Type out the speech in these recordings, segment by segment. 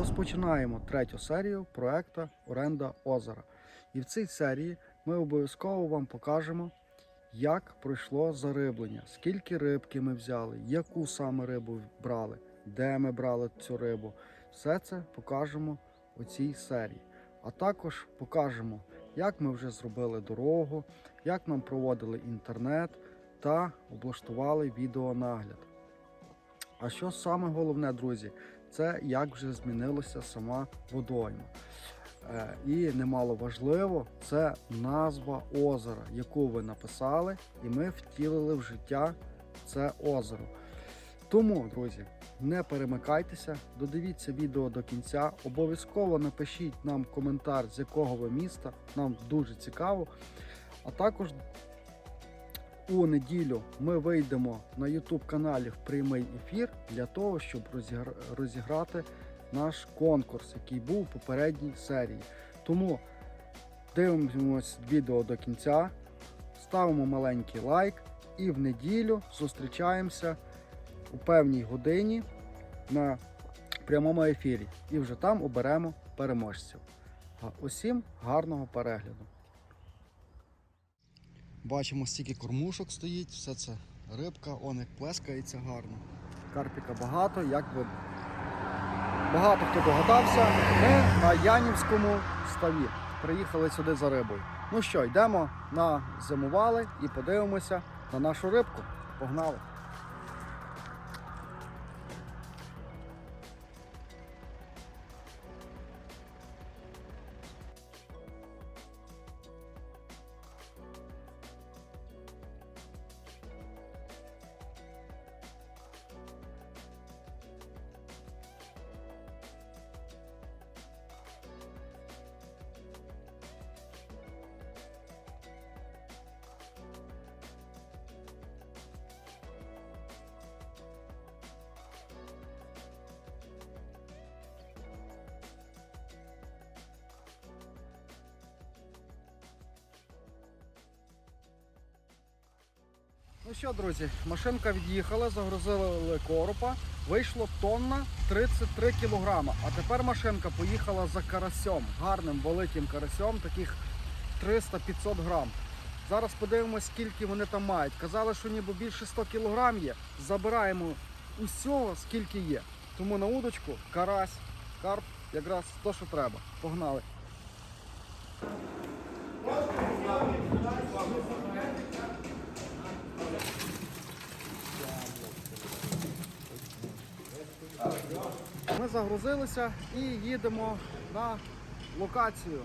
Розпочинаємо третю серію проекту Оренда озера. І в цій серії ми обов'язково вам покажемо, як пройшло зариблення, скільки рибки ми взяли, яку саме рибу брали, де ми брали цю рибу. Все це покажемо у цій серії. А також покажемо, як ми вже зробили дорогу, як нам проводили інтернет та облаштували відеонагляд. А що саме головне, друзі, це як вже змінилася сама водойма. Е, І немало важливо, це назва озера, яку ви написали, і ми втілили в життя це озеро. Тому, друзі, не перемикайтеся, додивіться відео до кінця. Обов'язково напишіть нам коментар, з якого ви міста. Нам дуже цікаво. А також у неділю ми вийдемо на YouTube каналі в прямий ефір для того, щоб розіграти наш конкурс, який був у попередній серії. Тому дивимось відео до кінця, ставимо маленький лайк і в неділю зустрічаємося у певній годині на прямому ефірі. І вже там оберемо переможців. Усім гарного перегляду. Бачимо, стільки кормушок стоїть, все це рибка, он як плескається гарно. Карпіка багато, як видно. Багато хто догадався. Ми на Янівському ставі. Приїхали сюди за рибою. Ну що, йдемо на зимували і подивимося на нашу рибку. Погнали! Ну що, друзі, машинка від'їхала, загрузили коропа. Вийшло тонна 33 кілограма. А тепер машинка поїхала за карасьом, гарним великим карасьом, таких 300-500 грам. Зараз подивимось, скільки вони там мають. Казали, що ніби більше 100 кілограм є. Забираємо усього, скільки є. Тому на удочку карась, карп, якраз то, що треба. Погнали. Ми загрузилися і їдемо на локацію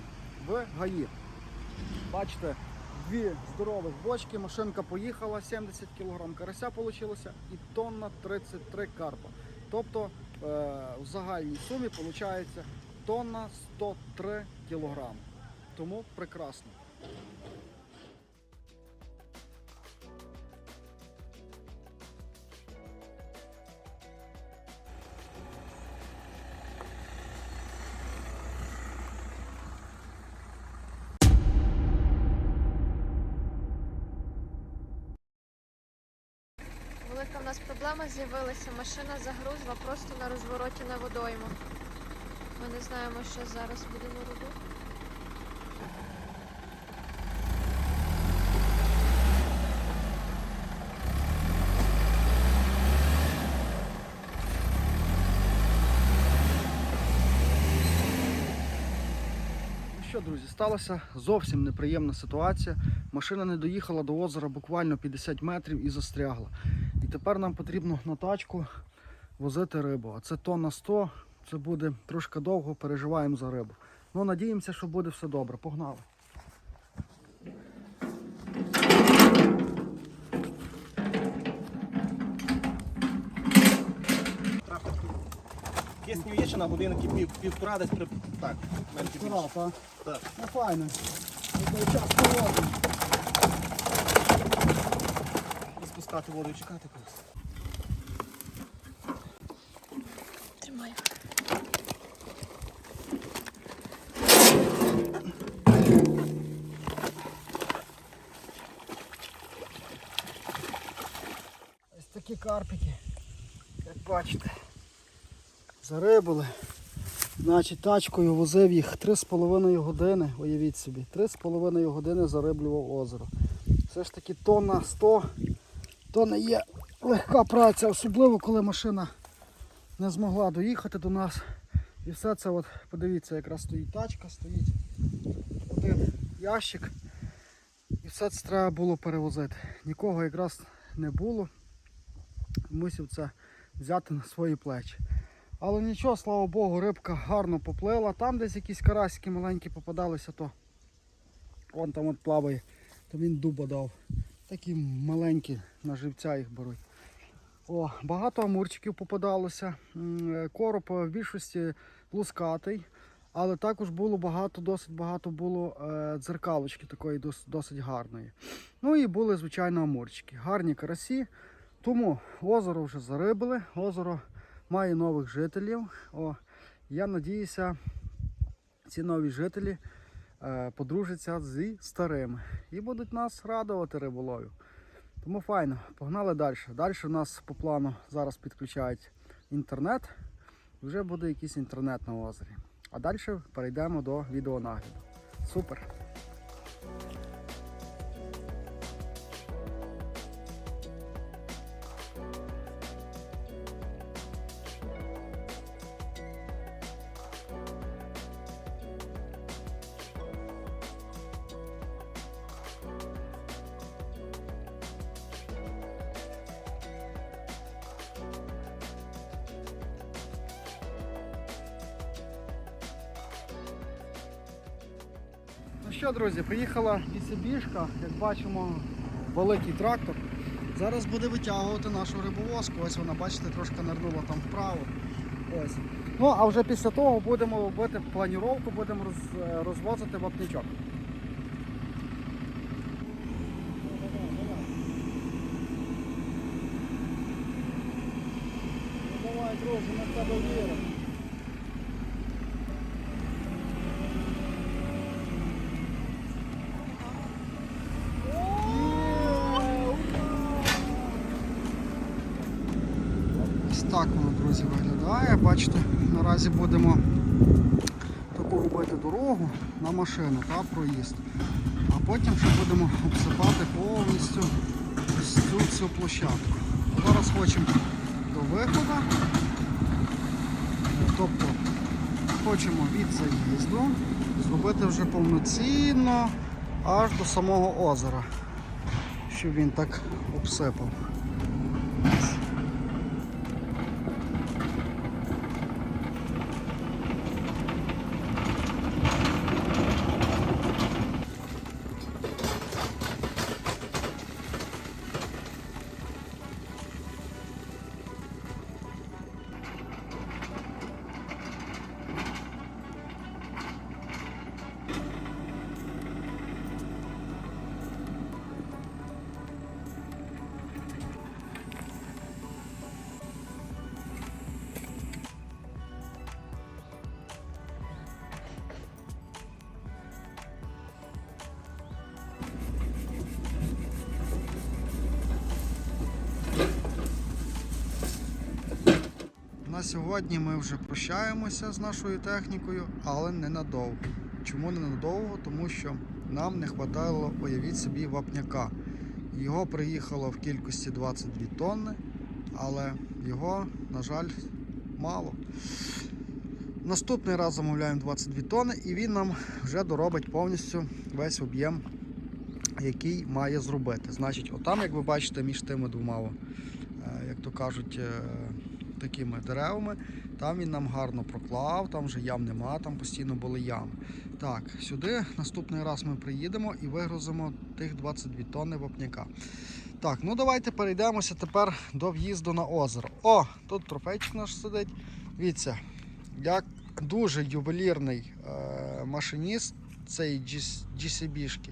в ГАІ. Бачите, дві здорових бочки, машинка поїхала, 70 кг карася вийшло і тонна 33 карпа. Тобто е, в загальній сумі виходить тонна 103 кг. Тому прекрасно. Нас проблема з'явилася. Машина загрузла просто на розвороті на водойму. Ми не знаємо, що зараз будемо робити. Ну друзі, сталася зовсім неприємна ситуація. Машина не доїхала до озера буквально 50 метрів і застрягла. І тепер нам потрібно на тачку возити рибу. А це тонна 100, це буде трошки довго, переживаємо за рибу. Ну, надіємося, що буде все добре. Погнали. Кисню є ще на годинок і пів, півтора десь при... Так, менше більше. так? Так. Ну файно. Це час проводимо. І воду і чекати колись. Тримаю. Ось такі карпики, як бачите, зарибали. Значить, тачкою возив їх 3,5 години, уявіть собі, 3,5 години зариблював озеро. Все ж таки тонна 100, то не є легка праця, особливо коли машина не змогла доїхати до нас. І все це, от, подивіться, якраз стоїть тачка, стоїть один ящик. І все це треба було перевозити. Нікого якраз не було. Мусив це взяти на свої плечі. Але нічого, слава Богу, рибка гарно поплила. Там десь якісь карасики маленькі попадалися, то вон там от плаває, то він дуба дав. Такі маленькі на живця їх беруть. О, багато амурчиків попадалося. Е, Короб в більшості лускатий, але також було багато, досить багато було е, дзеркалочки такої досить гарної. Ну і були, звичайно, амурчики. Гарні карасі. Тому озеро вже зарибили, озеро має нових жителів. О, я надіюся, ці нові жителі е, подружаться зі старими і будуть нас радувати риболовлю. Тому файно, погнали далі. Далі у нас по плану зараз підключають інтернет. Вже буде якийсь інтернет на озері. А далі перейдемо до відеонагляду. Супер! Що, друзі, приїхала лісибіжка, як бачимо, великий трактор. Зараз буде витягувати нашу рибовозку. Ось вона, бачите, трошки нирнула там вправо. Ось. Ну, а вже після того будемо робити планіровку, будемо роз, е, розвозити вапнячок. Ну, давай, друзі, в тебе віримо. Ось так воно, друзі, виглядає. Бачите, наразі будемо таку робити дорогу на машину та проїзд. А потім ще будемо обсипати повністю цю всю площадку. Зараз хочемо до виходу. Тобто хочемо від заїзду зробити вже повноцінно аж до самого озера, щоб він так обсипав. Сьогодні ми вже прощаємося з нашою технікою, але ненадовго. Чому ненадовго? Тому що нам не вистачало, уявіть собі, вапняка. Його приїхало в кількості 22 тонни, але його, на жаль, мало. Наступний раз замовляємо 22 тонни і він нам вже доробить повністю весь об'єм, який має зробити. Значить, отам, як ви бачите, між тими двома, е, як то кажуть, е, такими деревами. Там він нам гарно проклав, там вже ям нема, там постійно були ями. Так, сюди наступний раз ми приїдемо і вигрузимо тих 22 тонни вапняка. Так, ну давайте перейдемося тепер до в'їзду на озеро. О, тут трофейчик наш сидить. Дивіться, як дуже ювелірний е, машиніст цей GCB-шки.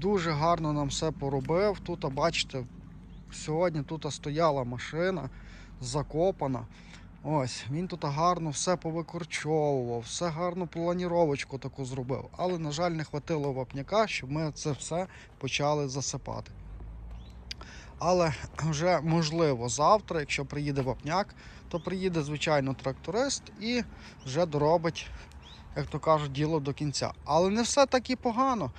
Дуже гарно нам все поробив. Тут, бачите, сьогодні тут стояла машина закопана. Ось, він тут гарно все повикорчовував, все гарно планіровочку таку зробив. Але, на жаль, не хватило вапняка, щоб ми це все почали засипати. Але вже можливо завтра, якщо приїде вапняк, то приїде звичайно тракторист і вже доробить, як то кажуть, діло до кінця. Але не все так і погано.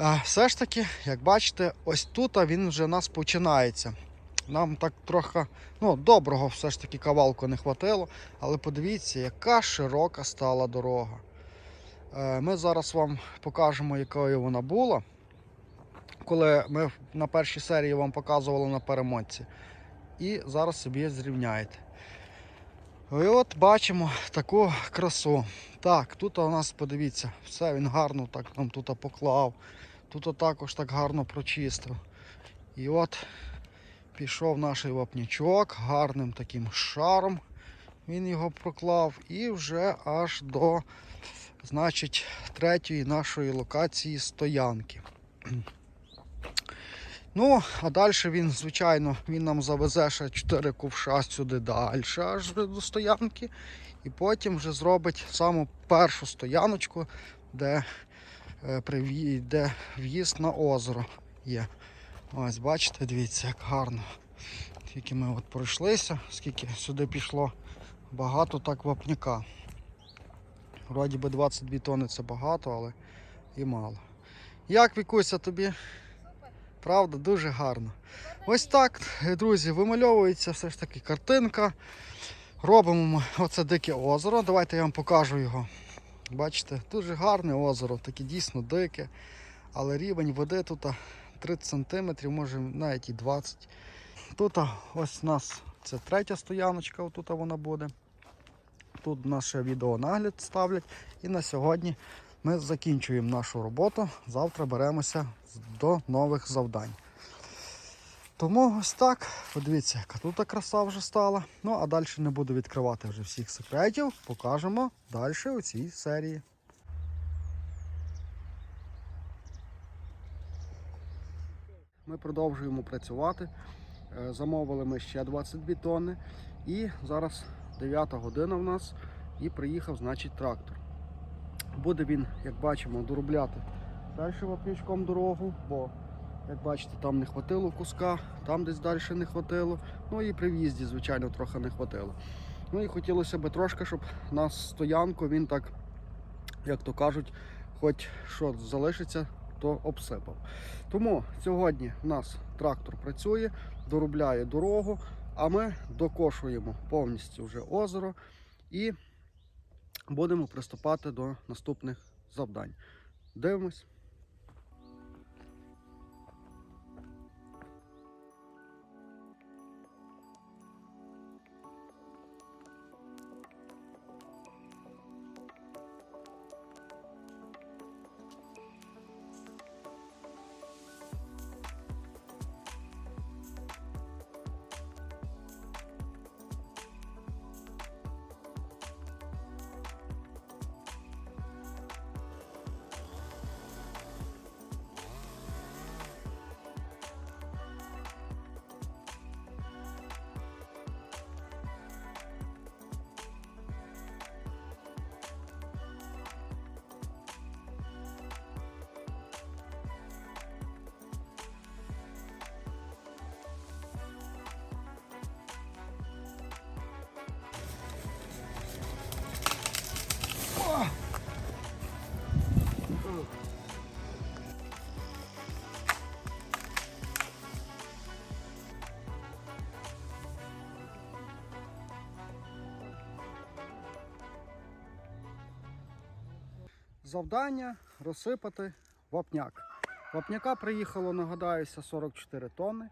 Е, Все ж таки, як бачите, ось тут він вже у нас починається. Нам так трохи ну, доброго все ж таки кавалку не хватило. Але подивіться, яка широка стала дорога. Е, Ми зараз вам покажемо, якою вона була. Коли ми на першій серії вам показували на перемотці. І зараз собі зрівняєте. І от бачимо таку красу. Так, тут у нас, подивіться, все він гарно так нам тут поклав. Тут також так гарно прочистив. І от пішов наш вапнячок гарним таким шаром. Він його проклав і вже аж до значить, третьої нашої локації стоянки. Ну, а далі він, звичайно, він нам завезе ще 4 ковша сюди далі, аж до стоянки. І потім вже зробить саму першу стояночку, де, е, де в'їзд на озеро є. Ось, бачите, дивіться, як гарно. Тільки ми от пройшлися, скільки сюди пішло багато так вапняка. Вроді би 22 тони це багато, але і мало. Як Вікуся тобі? Правда, дуже гарно. Ось так, друзі, вимальовується все ж таки картинка. Робимо ми оце дике озеро. Давайте я вам покажу його. Бачите, дуже гарне озеро, таке дійсно дике. Але рівень води тут 30 см, може навіть і 20 Тут ось у нас це третя стояночка, отут вона буде. Тут наше відеонагляд ставлять. І на сьогодні ми закінчуємо нашу роботу. Завтра беремося до нових завдань. Тому ось так. Подивіться, яка тут краса вже стала. Ну, а далі не буду відкривати вже всіх секретів. Покажемо далі у цій серії. Продовжуємо працювати. Е, Замовили ми ще 22 тонни. І зараз 9 година в нас і приїхав, значить, трактор. Буде він, як бачимо, доробляти далі вапнячком дорогу, бо, як бачите, там не хватило куска, там десь далі не хватило. Ну і при в'їзді, звичайно, трохи не хватило. Ну і хотілося б трошки, щоб на стоянку він так, як то кажуть, хоч що залишиться, то обсипав. Тому сьогодні у нас трактор працює, доробляє дорогу, а ми докошуємо повністю вже озеро і будемо приступати до наступних завдань. Дивимось. Завдання розсипати вапняк. Вапняка приїхало, нагадаюся, 44 тонни.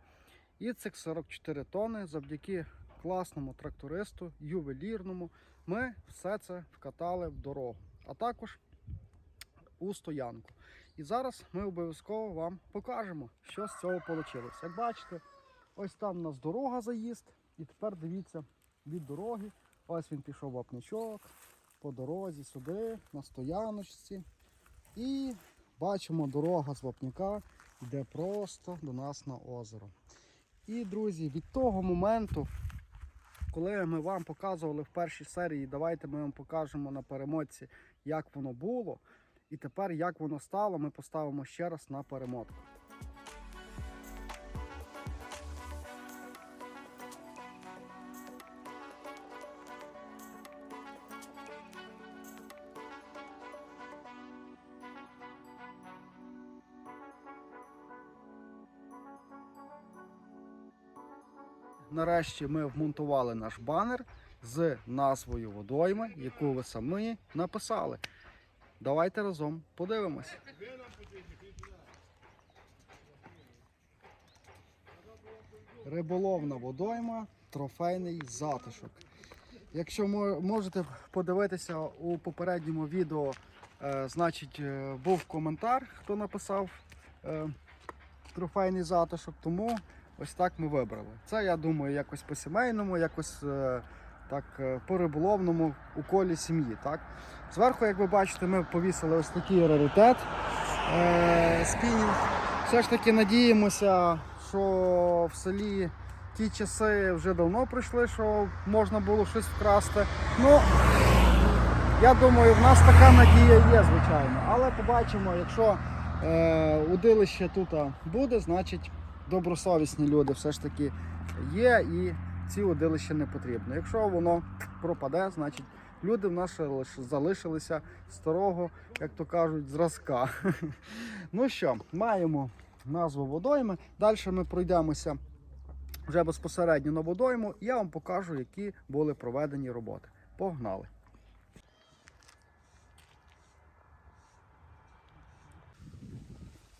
І цих 44 тонни завдяки класному трактористу, ювелірному, ми все це вкатали в дорогу, а також у стоянку. І зараз ми обов'язково вам покажемо, що з цього вийшло. Як бачите, ось там у нас дорога заїзд. І тепер дивіться від дороги. Ось він пішов вапнячок по дорозі сюди, на стояночці. І бачимо, дорога з вапняка йде просто до нас на озеро. І, друзі, від того моменту, коли ми вам показували в першій серії, давайте ми вам покажемо на перемотці, як воно було. І тепер, як воно стало, ми поставимо ще раз на перемотку. Нарешті ми вмонтували наш банер з назвою водойми, яку ви самі написали. Давайте разом подивимось. Риболовна водойма, трофейний затишок. Якщо можете подивитися у попередньому відео, е, значить е, був коментар, хто написав е, трофейний затишок, тому ось так ми вибрали. Це я думаю, якось по сімейному, якось е, так е, по риболовному у колі сім'ї. Так? Зверху, як ви бачите, ми повісили ось такий раритет е, спінінг. Все ж таки надіємося, що в селі ті часи вже давно прийшли, що можна було щось вкрасти. Ну, я думаю, в нас така надія є, звичайно. Але побачимо, якщо е, удилище тут буде, значить добросовісні люди все ж таки є і ці удилища не потрібно. Якщо воно пропаде, значить люди в нас залишилися старого, як то кажуть, зразка. Ну що, маємо назву водойми. Далі ми пройдемося вже безпосередньо на водойму. Я вам покажу, які були проведені роботи. Погнали!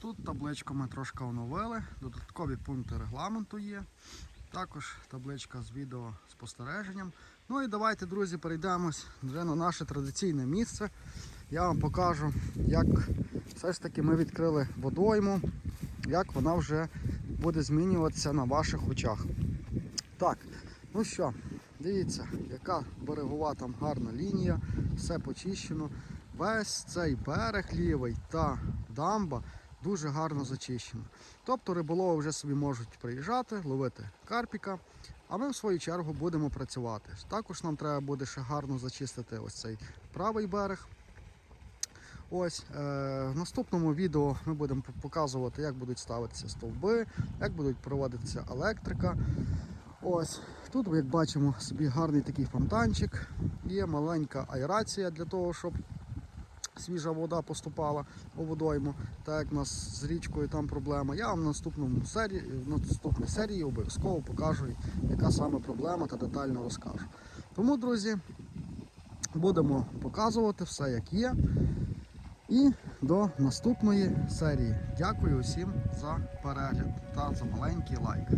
Тут табличку ми трошки оновили, додаткові пункти регламенту є. Також табличка з відеоспостереженням. Ну і давайте, друзі, перейдемось вже на наше традиційне місце. Я вам покажу, як все ж таки ми відкрили водойму, як вона вже буде змінюватися на ваших очах. Так, ну що, дивіться, яка берегова там гарна лінія, все почищено. Весь цей берег лівий та дамба дуже гарно зачищено. Тобто риболови вже собі можуть приїжджати, ловити карпіка, а ми в свою чергу будемо працювати. Також нам треба буде ще гарно зачистити ось цей правий берег. Ось е, в наступному відео ми будемо показувати, як будуть ставитися стовби, як будуть проводитися електрика. Ось тут, як бачимо, собі гарний такий фонтанчик. Є маленька аерація для того, щоб свіжа вода поступала у водойму. Так як у нас з річкою там проблема. Я вам в наступному серії, в наступній серії обов'язково покажу, яка саме проблема та детально розкажу. Тому, друзі, будемо показувати все, як є. І до наступної серії. Дякую усім за перегляд та за маленький лайк.